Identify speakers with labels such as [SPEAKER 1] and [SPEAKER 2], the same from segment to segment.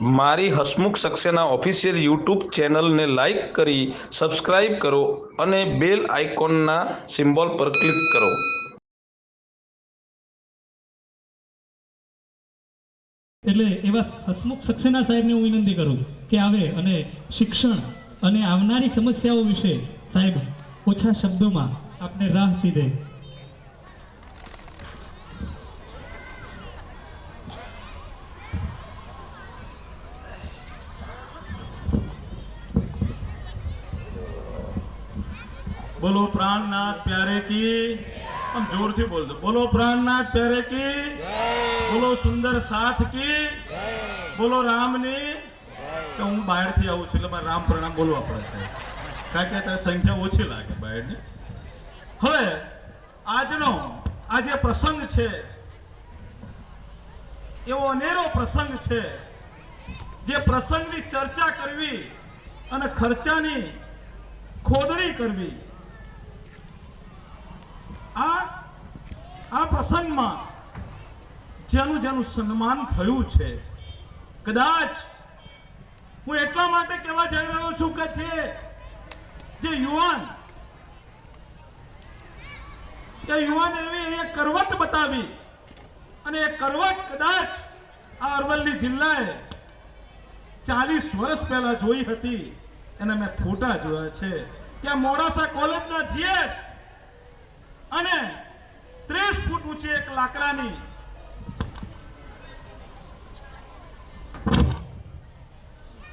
[SPEAKER 1] મારી Hasmukh Saxena official YouTube ચેનલને like કરી સબસ્ક્રાઇબ કરો અને બેલ આઇકોનના સિમ્બોલ પર ક્લિક કરો.
[SPEAKER 2] એટલે એવા હસમુખ સક્સેના સાહેબને હું વિનંતી કરું કે આવે અને શિક્ષણ અને આવનારી સમસ્યાઓ વિશે સાહેબ ઓછા શબ્દોમાં આપને રાહ સીધે
[SPEAKER 3] બોલો પ્રાણનાથ પ્યારે કી. આમ જોરથી બોલજો બોલો પ્રાણનાથ પ્યારે કી. બોલો સુંદર સાથ કી. બોલો રામની. કે હું બહારથી આવું છું, એટલે મારે રામ પ્રણામ બોલવા પડે છે. કારણ કે ત્યાં સંખ્યા ઓછી લાગે બહારની. હવે, આજનો, આ જે પ્રસંગ છે, એવો અનેરો પ્રસંગ છે, જે પ્રસંગની ચર્ચા કરવી અને ખર્ચાની ખોદણી કરવી. આ આ પ્રસંગમાં જેનું જેનું સન્માન થયું છે, કદાચ હું એટલા માટે કહેવા જઈ રહ્યો છું કે જે જે યુવાન, એ યુવાન એવી એ કરવત બતાવી અને એ કરવત કદાચ આ અરવલ્લી જિલ્લાએ ચાલીસ વર્ષ પહેલા જોઈ હતી. એને મેં ફોટા જોયા છે. ત્યાં મોડાસા કોલેજના જીએસ અને ત્રીસ ફૂટ ઊંચી એક લાકડાની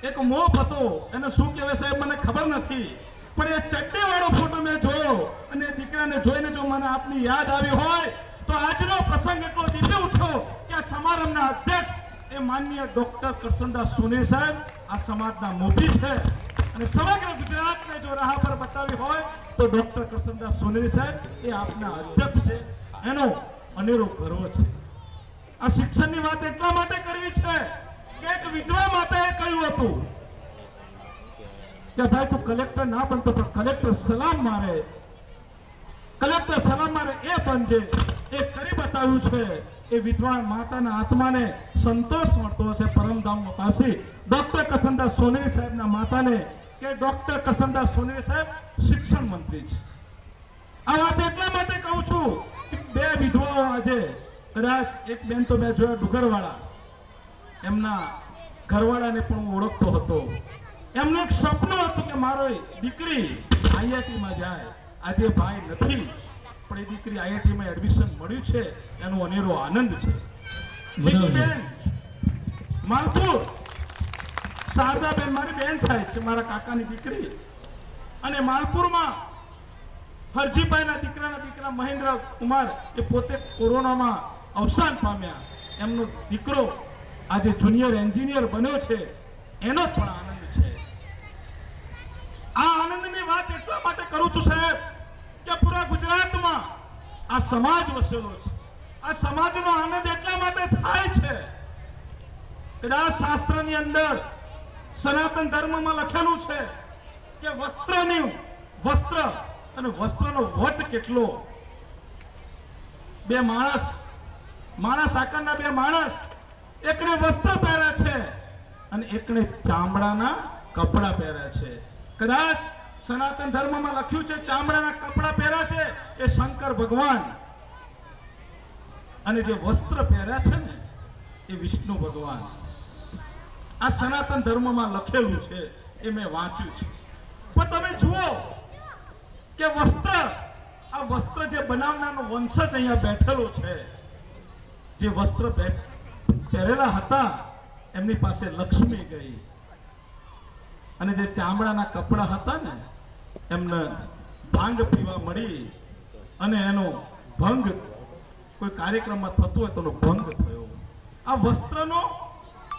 [SPEAKER 3] એક મોપ હતો. એને શું કહેવાય સાહેબ, મને ખબર નથી. પણ એ ચડ્ડી વાળો ફોટો મેં જોયો અને દીકરાને જોઈને જો મને આપની યાદ આવી હોય, તો આજનો પ્રસંગ એટલો દીપે ઉઠ્યો કે આ સમારંભના અધ્યક્ષ એ માનનીય ડોક્ટર કરસનદાસ સોની સાહેબ, આ સમાજના મોભી છે. અને સમગ્ર ગુજરાતને જો રાહ પર બતાવી હોય તો ડોક્ટર કરસનદાસ સોનેરી સાહેબ એ આપના અધ્યક્ષ છે. એનો અનેરો ગર્વ છે. આ શિક્ષણની વાત એટલા માટે કરવી છે કે એક વિધવા માતાએ કહ્યું હતું કે ભાઈ તું કલેક્ટર ના બનતો, પણ કલેક્ટર સલામ મારે. કલેક્ટર સલામ મારે એ બનજે એ કરી બતાવ્યું છે એ વિધવા માતાના આત્માને સંતોષ મળતો હશે પરમધામ પાસી. ડોક્ટર કસંદા સોનેરી સાહેબના માતાને કે ડોક્ટર કસનદાસ સોનેરી સાહેબ શિક્ષણ મંત્રી છે. આ વાત એટલા માટે કહું છું કે બે વિધવાઓ આજે કદાચ એક બેન તો મેં જોયા ડુગરવાળા. એમના ઘરવાળાને પણ હું ઓળખતો હતો. એમનું એક સપનું હતું કે મારો દીકરી આઈઆઈટીમાં જાય. આજે ભાઈ નથી પણ એ દીકરી આઈઆઈટીમાં એડમિશન મળ્યું છે એનો અનેરો આનંદ છે. માલપુર. શારદાબેન મારી બેન થાય છે, મારા કાકાની દીકરી. અને માલપુરમાં હરજીભાઈના દીકરાના દીકરા મહેન્દ્ર કુમાર એ પોતે કોરોનામાં અવસાન પામ્યા. એમનો દીકરો આજે જુનિયર એન્જિનિયર બન્યો છે. એનો પણ આનંદ છે. આ આનંદની વાત એટલા માટે કરું છું સાહેબ કે પૂરા ગુજરાતમાં આ સમાજ વસેલો છે. આ સમાજનો આનંદ એટલા માટે થાય છે કદાચ શાસ્ત્રની અંદર સનાતન ધર્મમાં લખેલું છે કે વસ્ત્રની વસ્ત્ર અને વસ્ત્રનો વટ કેટલો? બે માણસ માણસ આકારના બે માણસ, એકને વસ્ત્ર પહેરે છે અને એકને ચામડાના કપડા પહેર્યા છે. કદાચ સનાતન ધર્મમાં લખ્યું છે ચામડાના કપડા પહેર્યા છે એ શંકર ભગવાન. અને જે વસ્ત્ર પહેર્યા છે ને, એ વિષ્ણુ ભગવાન. આ સનાતન ધર્મમાં લખેલું છે એ મેં વાંચ્યું છે. પણ તમે જુઓ કે વસ્ત્ર, આ વસ્ત્ર જે બનાવનારનો વંશજ અહીંયા બેઠેલો છે, જે વસ્ત્ર પહેરેલા હતા, એમની પાસે લક્ષ્મી ગઈ. અને જે ચામડાના કપડા હતા ને, એમને ભાંગ પીવા મળી અને એનો ભંગ, કોઈ કાર્યક્રમમાં થતો હોય તો ભંગ થયો. આ વસ્ત્રનો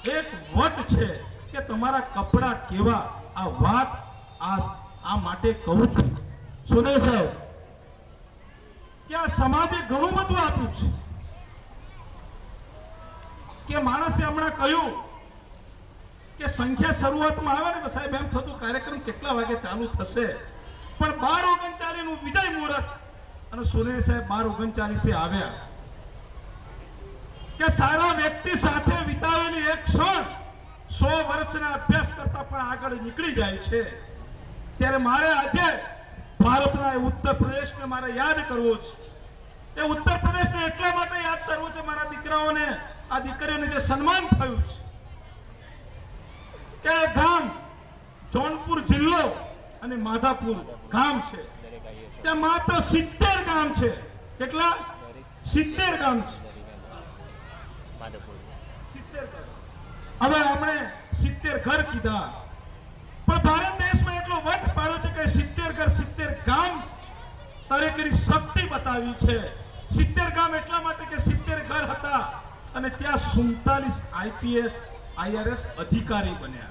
[SPEAKER 3] એક વટ છે કે તમારા કપડા કેવા? આ વાત આ આ માટે કહું છું. સુને સાહેબ, કે આ સમાજે ઘણું બધું આપ્યું છે. કે માણસે હમણાં કહ્યું કે સંખ્યા શરૂઆતમાં આવે ને, સાહેબ, એમ થતું કાર્યક્રમ કેટલા વાગે ચાલુ થશે? પણ બાર ઓગણચાલીસનું વિજય મુહૂર્ત. અને સુનિલ સાહેબ બાર ઓગણચાલીસે આવ્યા. કે સારા વ્યક્તિ સાથે વિતાવેલી એક ક્ષણ સો વર્ષના અભ્યાસ કરતા પણ આગળ નીકળી જાય છે. ત્યારે મારે આજે ભારતના ઉત્તર પ્રદેશને મારે યાદ કરવો છે. એ ઉત્તર પ્રદેશને એટલા માટે યાદ કરવો છે મારા દીકરાઓને, આ દીકરીઓને જે સન્માન થયું છે. કે ગામ જોનપુર જિલ્લો અને માધાપુર ગામ છે. ત્યાં માત્ર સિત્તેર ગામ છે. કેટલા? સિત્તેર ગામ છે. ઘર. હવે આપણે સિત્તેર ઘર કીધા. પણ ભારત દેશમાં એટલો વટ પાડો છે કે સિત્તેર ઘર સિત્તેર ગામ તરીકેની શક્તિ બતાવી છે. સિત્તેર ગામ એટલા માટે કે સિત્તેર ઘર હતા અને ત્યાં સુડતાલીસ આઈપીએસ આઈઆરએસ અધિકારી બન્યા.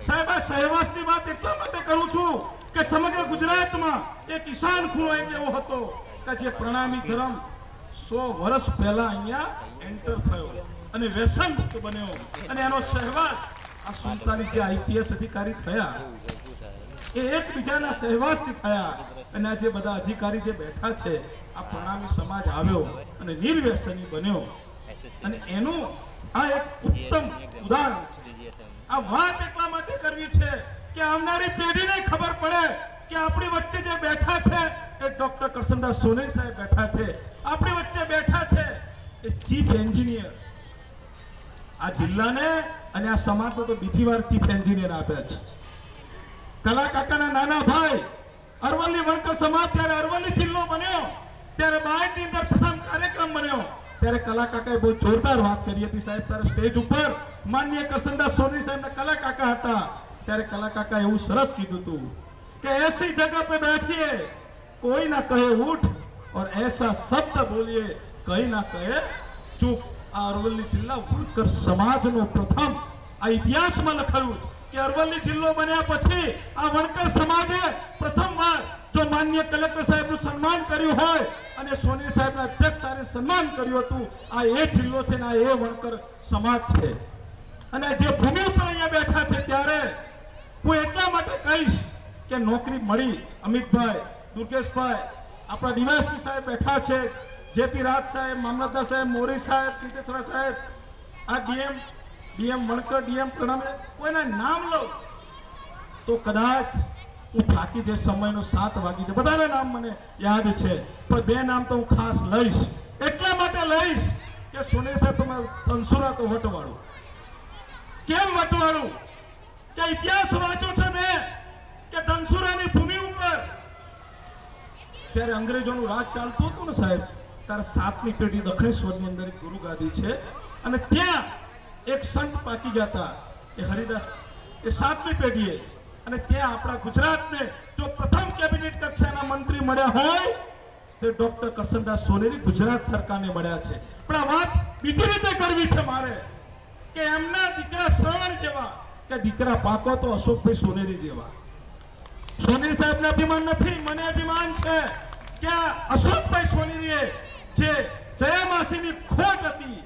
[SPEAKER 3] સાહેબ આ સહેવાસની વાત એટલા માટે કરું છું કે સમગ્ર ગુજરાતમાં એક ઈશાન ખૂણો એક એવો હતો કે જે પ્રણામી ધર્મ સો વર્ષ પહેલા અહીંયા એન્ટર થયો. અને વ્યસન મુક્ત બન્યો. અને એનો સહેવાસ આ સુલતાની જે આઈપીએસ અધિકારી થયા, એ એકબીજાના સહેવાસથી થયા. અને આ જે બધા અધિકારી જે બેઠા છે, આ પ્રણામી સમાજ આવ્યો અને નિર્વ્યસની બન્યો. અને એનું આ એક ઉત્તમ ઉદાહરણ છે. આ વાત એટલા માટે કરવી છે કે આવનારી પેઢીને ખબર પડે કે આપણી વચ્ચે જે બેઠા છે, એ ડોક્ટર કરસનદાસ સોની સાહેબ બેઠા છે. આપણી વચ્ચે બેઠા છે એ ચીફ એન્જિનિયર. આ જિલ્લાને અને આ સમાજને તો બીજી વાર ચીફ એન્જિનિયર આપ્યા છે. કલાકાકાના નાના ભાઈ, અરવલ્લી વણકર સમાજ જ્યારે અરવલ્લી જિલ્લો બન્યો, ત્યારે બાયડની અંદર પ્રથમ કાર્યક્રમ બન્યો. ત્યારે કલાકાકાએ બહુ જોરદાર વાત કરી હતી સાહેબ, ત્યારે સ્ટેજ ઉપર માનનીય કરસનદાસ સોની સાહેબના કલાકાકા હતા. ત્યારે કલાકાકા એવું સરસ કીધું હતું. કે ऐसी जगह पे बैठिए कोई ना કહે ઉઠ और ऐसा शब्द बोलिए कहीं ना કહે ચૂપ આ અરવલ્લી જિલ્લા વણકર સમાજનો પ્રથમ આ ઇતિહાસમાં લખાયું છે કે અરવલ્લી જિલ્લો બન્યા પછી આ વણકર સમાજે પ્રથમવાર જો માન્ય કલેક્ટર સાહેબનું સન્માન કર્યું હોય અને સોની સાહેબના અધ્યક્ષ સ્થાને સન્માન કર્યું હતું આ એ જિલ્લો છે ને આ એ વણકર સમાજ છે અને જે ભૂમિ ઉપર અહીંયા બેઠા છે ત્યારે હું એટલા માટે કહીશ કે નોકરી મળી, અમિતભાઈ દુર્ગેશભાઈ આપણા ડીવાયસપી સાહેબ બેઠા છે, જેપી રાજ સાહેબ, મામલતદાર સાહેબ, મોરી સાહેબ નીતેશરા સાહેબ, આ D M D M Vankar, D M પ્રણામે કોઈના નામ લઉં? તો કદાચ હું થાકી જે સમયનો સાત વાગી જાય બધાના નામ મને યાદ છે, પણ બે નામ તો હું ખાસ લઈશ. એટલા માટે લઈશ કે સોને સાહેબ તમારું તનસુરા તો વટવાળું. કેમ વટવાળું? કે ઇતિહાસ વાંચો છે? કે ધનસુરાની ભૂમિ ઉપર. જ્યારે અંગ્રેજોનું રાજ ચાલતું હતું ને સાહેબ, ત્યારે સાતમી પેઢી દક્ષિણેશ્વરની અંદર એક ગુરુ ગાદી છે. અને ત્યાં એક સંત પાકી હતા એ હરિદાસ, એ સાતમી પેઢીએ. અને ત્યાં આપણા ગુજરાતને જો પ્રથમ કેબિનેટ કક્ષાના મંત્રી મળ્યા હોય, તે ડોક્ટર કરસનદાસ સોનેરી ગુજરાત સરકારને મળ્યા છે. પણ આ વાત બીજી રીતે કરવી છે મારે, કે એમના દીકરા શ્રવણ જેવા, કે દીકરા પાકો તો અશોકભાઈ સોનેરી જેવા. સોનેરી સાહેબને અભિમાન નથી, મને અભિમાન છે કે અશોકભાઈ સોનેરીએ જે જયામાસીની ખોટ હતી,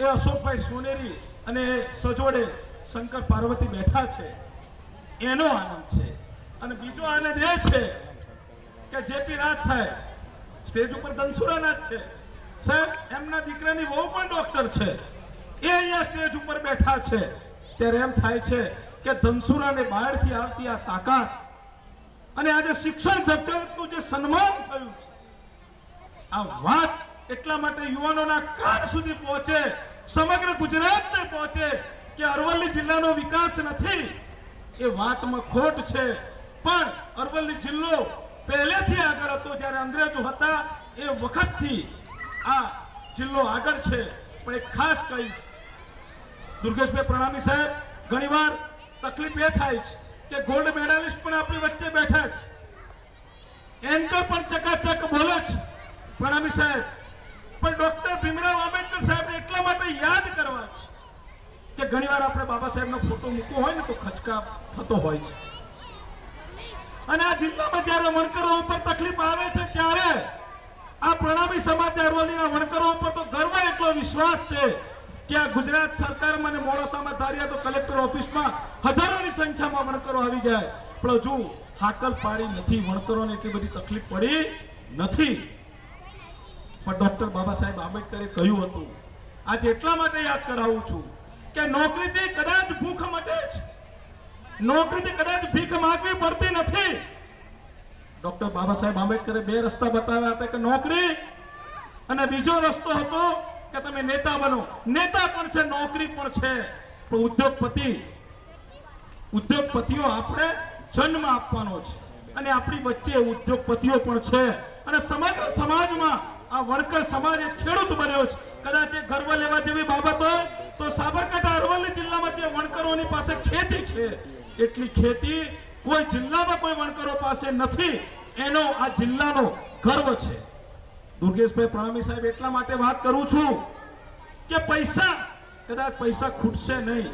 [SPEAKER 3] એ અશોકભાઈ સોનેરી અને સજોડે શંકર પાર્વતી બેઠા છે. એનો આનંદ છે. અને બીજો આનંદ એ છે કે જેપી રાજ સાહેબ સ્ટેજ ઉપર ધનસુરાના જ છે. સાહેબ, એમના દીકરાની વહુ પણ ડોક્ટર છે. એ અહીંયા સ્ટેજ ઉપર બેઠા છે. ત્યારે એમ થાય છે કે ધનસુરાને બહારથી આવતી આ તાકાત અને આજે શિક્ષણ જગતનું જે સન્માન થયું છે, આ વાત એટલા માટે યુવાનોના કાન સુધી પહોંચે, સમગ્ર ગુજરાતને પહોંચે કે અરવલ્લી જિલ્લાનો વિકાસ નથી. એ વાતમાં ખોટ છે. પણ અરવલ્લી જિલ્લો પહેલેથી આગળ હતો જ્યારે અંગ્રેજો હતા એ વખતથી આ જિલ્લો આગળ છે. પણ એક ખાસ કહીશ. દુર્ગેશભાઈ પ્રણામી સાહેબ, ઘણીવાર તકલીફ એ થાય છે કે ગોલ્ડ મેડાલિસ્ટ પણ આપણી વચ્ચે બેઠા છે એન્કર પણ ચકાચક બોલે છે પ્રણામી સાહેબ, પણ ડોક્ટર ભીમરાવ આંબેડકર સાહેબને એટલા માટે યાદ કરવા છે કે ઘણીવાર આપણે બાબા સાહેબનો ફોટો મૂકવો હોય ને તો ખચકા થતો હોય છે અને આ જિલ્લામાં જ્યારે વણકરો ઉપર તકલીફ આવે છે ત્યારે આ પ્રણામી સમાજ અરવલ્લીના વણકરો ઉપર તો ગર્વ એટલો વિશ્વાસ છે કે આ ગુજરાત સરકારમાં અને મોડાસામાં ધાર્યા તો કલેક્ટર ઓફિસમાં હજારોની સંખ્યામાં વણકરો આવી જાય. પણ હજુ હાકલ પાડી નથી વણકરોને એટલી બધી તકલીફ પડી નથી. પણ ડોક્ટર બાબા સાહેબ આંબેડકરે કહ્યું હતું, આજે એટલા માટે યાદ કરાવું છું કે નોકરીથી કદાચ ભૂખ મટે જ. નોકરીથી કદાચ ભીખ માંગવી પડતી નથી. ડોક્ટર બાબા સાહેબ આંબેડકરે બે રસ્તા બતાવ્યા હતા કે નોકરી અને બીજો રસ્તો હતો કે તમે નેતા બનો. નેતા પણ છે, નોકરી પણ છે. પણ ઉદ્યોગપતિ, ઉદ્યોગપતિઓ આપણે જન્મ આપવાનો છે. અને આપણી વચ્ચે ઉદ્યોગપતિઓ પણ છે. અને સમગ્ર સમાજમાં આ વર્કર સમાજ એ ખેડૂત બન્યો છે. કદાચ એ ગર્વ લેવા જેવી બાબત હોય, તો સાબરકાંઠા અરવલ્લી જિલ્લામાં જે વણકરોની પાસે ખેતી છે, એટલી ખેતી કોઈ જિલ્લામાં કોઈ વણકરો પાસે નથી. એનો આ જિલ્લાનો ગર્વ છે. દુર્ગેશભાઈ પ્રણામી સાહેબ એટલા માટે વાત કરું છું કે પૈસા, કદાચ પૈસા ખૂટશે નહીં,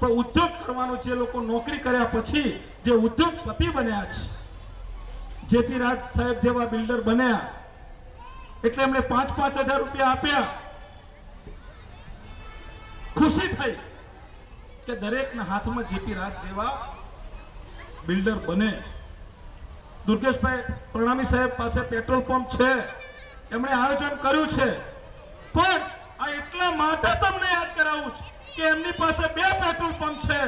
[SPEAKER 3] પણ ઉદ્યોગ કરવાનો જે લોકો નોકરી કર્યા પછી જે ઉદ્યોગપતિ બન્યા છે, જેથી રાજ સાહેબ જેવા બિલ્ડર બન્યા, એટલે એમણે પાંચ પાંચ હજાર રૂપિયા આપ્યા. ખુશી થઈ કે દરેકના હાથમાં જેટી રાજ જેવા બિલ્ડર બને. દુર્ગેશભાઈ પ્રણામી સાહેબ પાસે પેટ્રોલ પંપ છે. એમણે આયોજન કર્યું છે. પણ આ એટલા માટે તમને યાદ કરાવું છે કે એમની પાસે બે પેટ્રોલ પંપ છે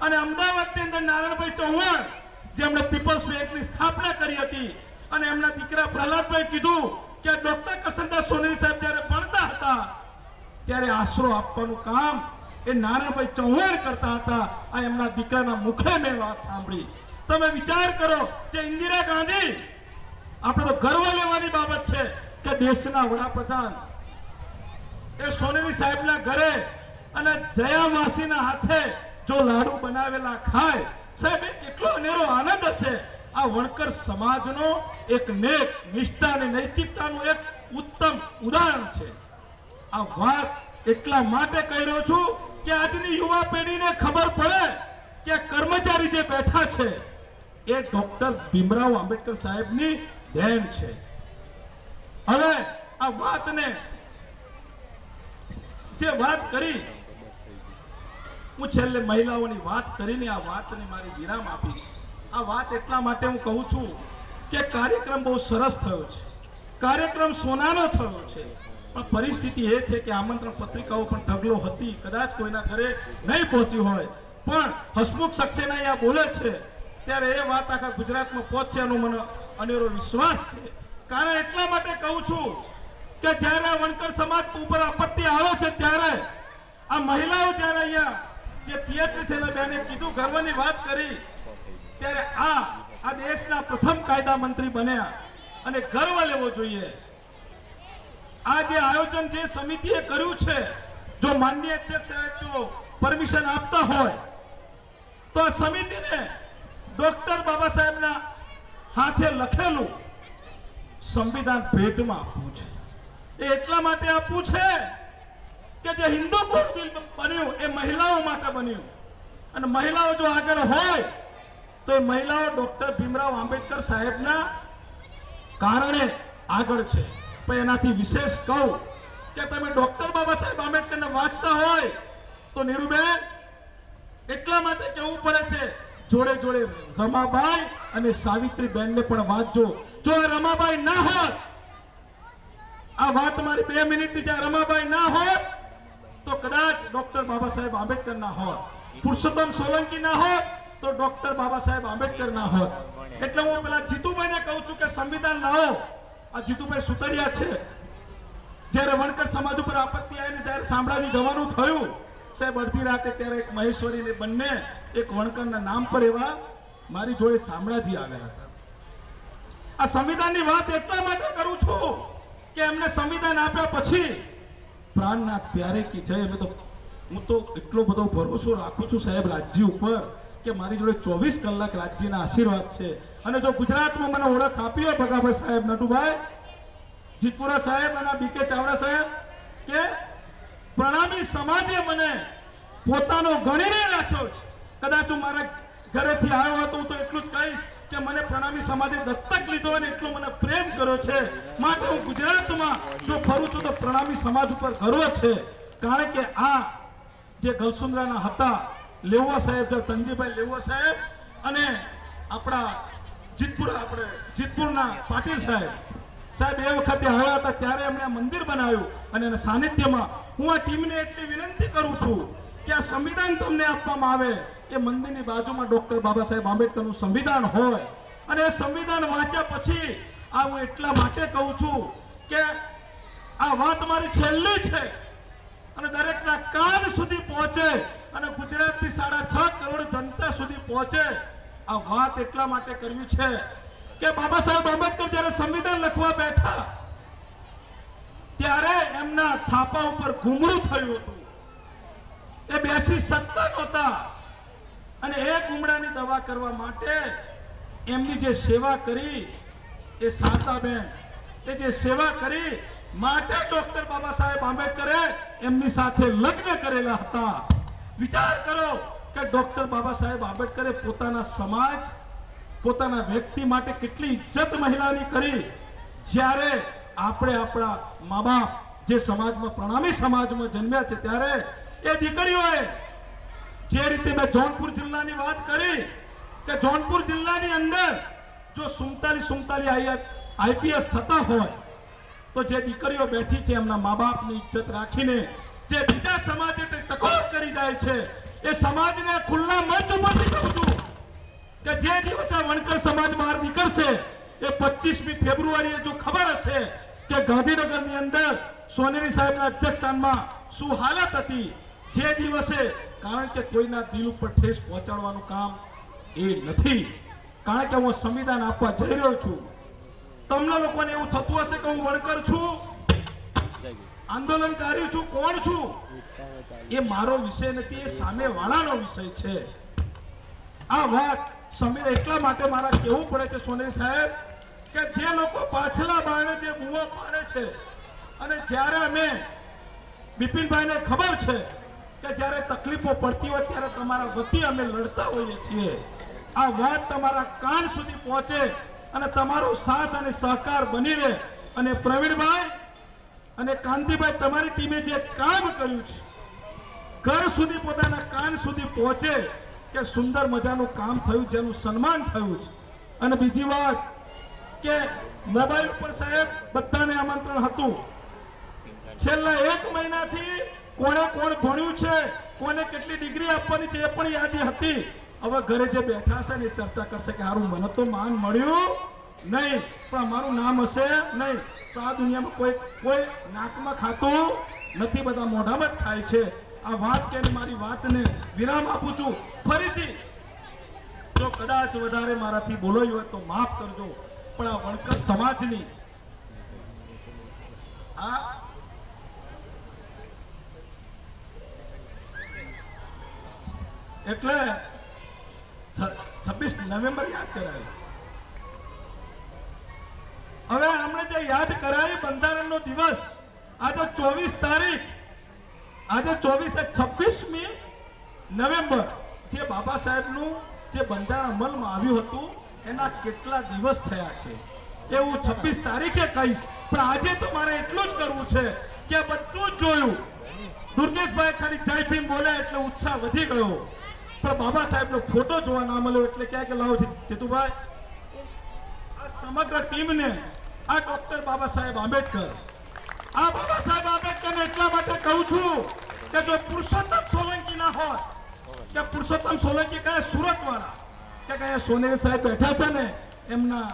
[SPEAKER 3] અને અમદાવાદની અંદર નારાયણભાઈ ચૌહાણ જેમણે પીપલ્સ બેંકની સ્થાપના કરી હતી અને એમના દીકરા પ્રહલાદભાઈ કીધું કે ડોક્ટર કસનદાસ સોની સાહેબ જ્યારે ભણતા હતા, ત્યારે આશરો આપવાનું કામ એ નારાયણભાઈ ચૌહાણ કરતા હતા. આ એમના દીકરાના મુખે મેં વાત સાંભળી. તમે વિચાર કરો કે ઇન્દિરા ગાંધી, આપણે તો ગર્વ લેવાની બાબત છે. દેશના વડાપ્રધાન એ સોનેરી સાહેબના ઘરે અને જયાવાસીના હાથે જો લાડુ બનાવેલા ખાય, સાહેબ, એ અનેરો આનંદ હશે. આ વણકર સમાજનો એક નેક, નિષ્ઠા અને નૈતિકતાનું એક ઉત્તમ ઉદાહરણ છે. આ વાત એટલા માટે કહી રહ્યો છું કે આજની યુવા પેઢીને ખબર પડે કે કર્મચારી જે બેઠા છે, એ ડોક્ટર ભીમરાવ આંબેડકર સાહેબની ધ્યાન છે. હવે આ વાતને જે વાત કરી, હું છેલ્લે મહિલાઓની વાત કરીને આ વાતને મારી વિરામ આપીશ આ વાત એટલા માટે હું કહું છું કે કાર્યક્રમ બહુ સરસ થયો છે. કાર્યક્રમ સોનાનો થયો છે. પણ પરિસ્થિતિ એ છે કે આમંત્રણ પત્રિકાઓ પણ ઢગલો હતી. કદાચ કોઈના ઘરે નહીં પહોંચી હોય. પણ હસમુખ સક્સેના અહીંયા બોલે છે. ત્યારે એ વાત આખા ગુજરાતમાં પહોંચશે એનો મને અનેરો વિશ્વાસ છે. કારણ એટલા માટે કહું છું કે જ્યારે વણકર સમાજ ઉપર આપત્તિ આવે છે ત્યારે આ મહિલાઓ જ્યારે અહીંયા જે પીએચડી થયેલા બેને કીધું, ગર્વની વાત કરી, ત્યારે આ આ દેશના પ્રથમ કાયદા મંત્રી બન્યા. અને ગર્વ લેવો જોઈએ. આ જે આયોજન જે સમિતિએ કર્યું છે, જો માનનીય અધ્યક્ષ પરમિશન આપતા હોય, તો આ સમિતિને ડોક્ટર બાબા સાહેબના હાથે લખેલું સંવિધાન ભેટમાં આપવું છે. એ એટલા માટે આપવું છે કે જે હિન્દુ કોડ બિલ બન્યું, એ મહિલાઓ માટે બન્યું. અને મહિલાઓ જો આગળ હોય, તો એ મહિલાઓ ડોક્ટર ભીમરાવ આંબેડકર સાહેબના કારણે આગળ છે. પણ એનાથી વિશેષ કહું કે તમે ડોક્ટર બાબા સાહેબ આંબેડકરને વાંચતા હોય, તો નીરુબેન, એટલા માટે કહેવું પડે છે જોડે જોડે રમાબાઈ અને સાવિત્રી બેનને પણ વાંચજો જો. રમાબાઈ ના હોત, આ વાત મારી બે મિનિટની જ્યાં રમાબાઈ ના હોત, તો કદાચ ડોક્ટર બાબા સાહેબ આંબેડકર ના હોત. પુરુષોત્તમ સોલંકી ના હોત, તો ડોક્ટર બાબા સાહેબ આંબેડકર ના હોત. એટલે હું પેલા જીતુભાઈને કહું છું કે સંવિધાન લાવો. આ જીતુભાઈ સુતરિયા છે. જ્યારે વણકર સમાજ ઉપર આપત્તિ આવીને ત્યારે શામળાજી જવાનું થયું સાહેબ, અડધી રાતે ત્યારે એક મહેશ્વરી ને બંને એક વણકરના નામ પર એવા મારી જોડે શામળાજી આવ્યા હતા. આ સંવિધાનની વાત એટલા માટે કરું છું કે એમને સંવિધાન આપ્યા પછી પ્રાણનાથ પ્યારે કી જય. અમે તો, હું તો એટલો બધો ભરોસો રાખું છું સાહેબ રાજ્ય ઉપર કે મારી જોડે ચોવીસ કલાક રાજ્યના આશીર્વાદ છે. અને જો ગુજરાતમાં મને ઓળખ આપી હોય ભગાભાઈ સાહેબ નટુભાઈ, જીતપુરા સાહેબ અને બીકે ચાવડા સાહેબ, કે પ્રણામી સમાજે મને પોતાનો ગણીને રાખ્યો છે. કદાચ હું મારા ઘરેથી આવ્યો હતો તો એટલું જ કહીશ કે મને પ્રણામી સમાજે દત્તક લીધો અને એટલો મને પ્રેમ કર્યો છે. માટે હું ગુજરાતમાં જો ફરું છું તો પ્રણામી સમાજ ઉપર ગર્વ છે. કારણ કે આ જે ગલસુંદ્રાના હતા લેવા સાહેબ, જે તંજીભાઈ લેવા સાહેબ અને આપણા જીતપુર, આપણે જીતપુરના પાટીલ સાહેબ સાહેબ, એ વખતે આવ્યા હતા ત્યારે એમણે મંદિર બનાવ્યું અને એના સાનિધ્યમાં હું આ ટીમને એટલી વિનંતી કરું છું કે આ સંવિધાન તમને આપવામાં આવે. એ મંદિરની બાજુમાં ડોક્ટર બાબા સાહેબ આંબેડકરનું સંવિધાન હોય અને એ સંવિધાન વાંચ્યા પછી આ હું એટલા માટે કહું છું કે આ વાત મારી છેલ્લી છે અને દરેકના કાન સુધી પહોંચે અને ગુજરાતની સાડા છ કરોડ જનતા સુધી પહોંચે. આ વાત એટલા માટે કરવી છે કે બાબા સાહેબ આંબેડકર જયારે સંવિધાન લખવા બેઠા, ત્યારે એમના થાપા ઉપર ઘૂમડું થયું હતું. એ બેસી શકતા નહોતા. અને એ ગુમડાની દવા કરવા માટે એમની જે સેવા કરી, એ શારદાબેન એ જે સેવા કરી, માટે ડોક્ટર બાબા સાહેબ આંબેડકરે એમની સાથે લગ્ન કરેલા હતા. વિચાર કરો કે ડોક્ટર બાબા સાહેબ આંબેડકરે પોતાના સમાજ પોતાના વ્યક્તિ માટે કેટલી ઇજ્જત મહિલાની કરી? જ્યારે આપણે આપણા મા બાપ જે સમાજમાં, પ્રણામી સમાજમાં જન્મ્યા છે, ત્યારે એ દીકરીઓએ જે રીતે મેં જોનપુર જિલ્લાની વાત કરી કે જોનપુર જિલ્લાની અંદર જો સુમતાલી સુમતાલી આઈપીએસ થતા હોય, તો જે દીકરીઓ બેઠી છે, એમના મા બાપની ઇજ્જત રાખીને જે બીજા સમાજ એટલે ટકોર કરી જાય છે, એ સમાજને ખુલ્લા મંચ ઉપરથી કહું છું કે જે દિવસે વણકર સમાજ બહાર નીકળશે, એ 25મી ફેબ્રુઆરીએ જો ખબર હશે કે ગાંધીનગરની અંદર સોનેરી સાહેબના અધ્યક્ષસ્થાનમાં શું હાલત હતી, જે દિવસે, કારણ કે કોઈના દિલ ઉપર ઠેસ પહોંચાડવાનું કામ એ નથી. કારણ કે હું સંવિધાન આપવા જઈ રહ્યો છું. તમને લોકોને એવું થતું હશે કે હું વણકર છું? આંદોલનકારી છું, કોણ છું? એ મારો વિષય નથી, એ સામે વાળાનો વિષય છે. આ વાત સંવિધાન એટલા માટે મારા કહેવું પડે છે સોનેરી સાહેબ, કે જે લોકો પાછલા બારણે જે બુઓ પાડે છે, અને જ્યારે અમે બિપિનભાઈને ખબર છે કે જ્યારે તકલીફો પડતી હોય ત્યારે તમારા વતી અમે લડતા હોઈએ છીએ. આ વાત તમારા કાન સુધી પહોંચે અને તમારો સાથ અને સહકાર બની રહે. અને પ્રવીણભાઈ અને કાંતિભાઈ, તમારી ટીમે જે કામ કર્યું છે, ઘર સુધી પોતાના કાન સુધી પહોંચે કે સુંદર મજાનું કામ થયું જેનું સન્માન થયું છે. અને બીજી વાત કે મોબાઈલ ઉપર સાહેબ બધાને આમંત્રણ હતું. છેલ્લા એક મહિનાથી કોણે કોણ ભણ્યું છે, કોને કેટલી ડિગ્રી આપવાની છે એ પણ યાદી હતી. હવે ઘરે જે બેઠા છે ને એ ચર્ચા કરશે કે સારું મને તો માન મળ્યું નહીં, પણ અમારું નામ હશે નહીં. તો આ દુનિયામાં કોઈ કોઈ નાકમાં ખાતું નથી, બધા મોઢામાં જ ખાય છે. આ વાત કે મારી વાતને વિરામ આપું છું. ફરીથી, જો કદાચ વધારે મારાથી બોલાયું હોય તો માફ કરજો. પણ આ વણકર સમાજની આ એટલે છવ્વીસ નવેમ્બર યાદ કરાય હવે આપણે જે યાદ કરાય બંધારણનો દિવસ, આજે ચોવીસ તારીખ આજે ચોવીસ ને છવ્વીસમી નવેમ્બર જે બાબા સાહેબનું જે બંધારણ અમલમાં આવ્યું હતું, એના કેટલા દિવસ થયા છે? એ હું છવ્વીસ તારીખે કહીશ, પણ આજે તો મારે એટલું જ કરવું છે કે બધું જ જોયું. દુર્ગેશભાઈ ખાલી જય ભીમ બોલ્યા એટલે ઉત્સાહ વધી ગયો. પણ બાબા સાહેબનો ફોટો જોવા ના મળ્યો એટલે ક્યાં કે લાવો જીતુભાઈ. આ સમગ્ર ટીમને આ ડોક્ટર બાબા સાહેબ આંબેડકર આ બાબા સાહેબ આંબેડકરને એટલા માટે કહું છું કે જો પુરુષોત્તમ સોલંકી ના હોત, કે પુરુષોત્તમ સોલંકી કયા સુરત વાળા કે કયા સોનેરી સાહેબ બેઠા છે ને, એમના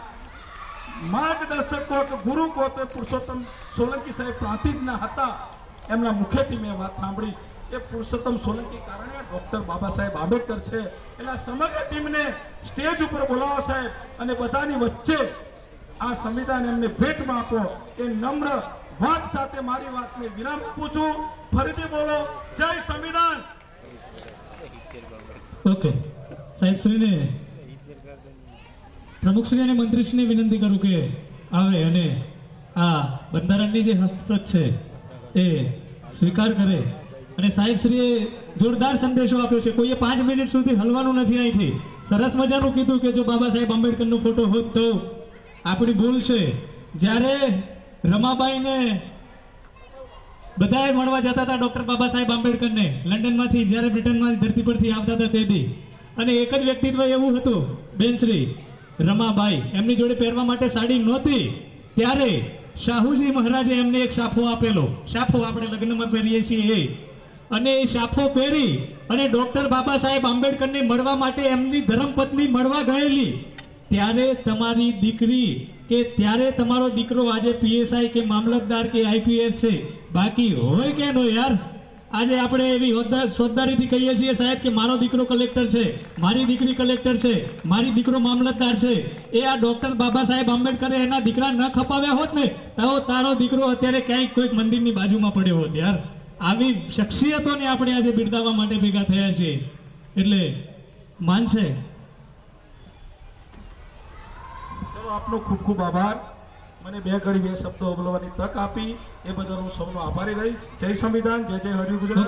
[SPEAKER 3] માર્ગદર્શકો કે ગુરુ કહો તો પુરુષોત્તમ સોલંકી સાહેબ પ્રાંતિજના હતા, એમના મુખેથી મેં વાત સાંભળી. એ પુરુષોત્તમ સોલંકી કારણે ડોક્ટર બાબા સાહેબ આંબેડકર છે. એટલે સમગ્ર ટીમને સ્ટેજ ઉપર બોલાવો સાહેબ અને બધાની વચ્ચે આ સંવિધાન એમને ભેટમાં આપો. એ નમ્ર વાત સાથે મારી વાતને વિરામ આપું છું. ફરીથી બોલો, જય સંવિધાન.
[SPEAKER 2] ઓકે. સાહેબ શ્રીને પ્રમુખશ્રી અને મંત્રીશ્રીને વિનંતી કરું કે આવે અને આ બંધારણની જે હસ્તપ્રત છે એ સ્વીકાર કરે. અને સાહેબશ્રીએ જોરદાર સંદેશો આપ્યો છે. કોઈએ પાંચ મિનિટ સુધી હલવાનું નથી અહીંથી. સરસ મજાનું કીધું કે જો બાબા સાહેબ આંબેડકરનો ફોટો હોત તો આપણી ભૂલ છે. જ્યારે રમાબાઈને બધાએ મળવા જતા હતા ડોક્ટર બાબા સાહેબ આંબેડકરને. લંડનમાંથી, જ્યારે બ્રિટનમાં ધરતી પરથી આવતા હતા તેથી અને એક જ વ્યક્તિત્વ એવું હતું બેનશ્રી રમાબાઈ. એમની જોડે પહેરવા માટે સાડી નહોતી. ત્યારે શાહુજી મહારાજે એમને એક સાફો આપેલો. સાફો આપણે લગ્નમાં પહેરીએ છીએ. એ અને એ સાફો પહેરી અને ડોક્ટર બાબા સાહેબ આંબેડકરને મળવા માટે એમની ધર્મપત્ની મળવા ગયેલી. ત્યારે તમારી દીકરી કે ત્યારે તમારો દીકરો આજે પીએસઆઈ કે મામલતદાર કે આઈપીએસ છે, બાકી હોય કે નો યાર? આજે આપણે એવી હોદ્દા- કહીએ છીએ સાહેબ કે મારો દીકરો કલેક્ટર છે, મારી દીકરી કલેક્ટર છે, મારી દીકરો મામલતદાર છે. એ આ ડોક્ટર બાબા સાહેબ આંબેડકરે એના દીકરા ન ખપાવ્યા હોત ને, તો તારો દીકરો અત્યારે ક્યાંક કોઈક મંદિરની બાજુમાં પડ્યો હોત યાર. આવી શખ્સિયતોને આપણે આજે બિરદાવવા માટે ભેગા થયા છીએ. એટલે માન છે
[SPEAKER 3] આપનો ખૂબ ખૂબ આભાર. મને બે ઘડી બે શબ્દો બોલવાની તક આપી. એ બદલ હું સૌનો આભારી રહીશ. જય સંવિધાન, જય જય હરિ ગુજરાત.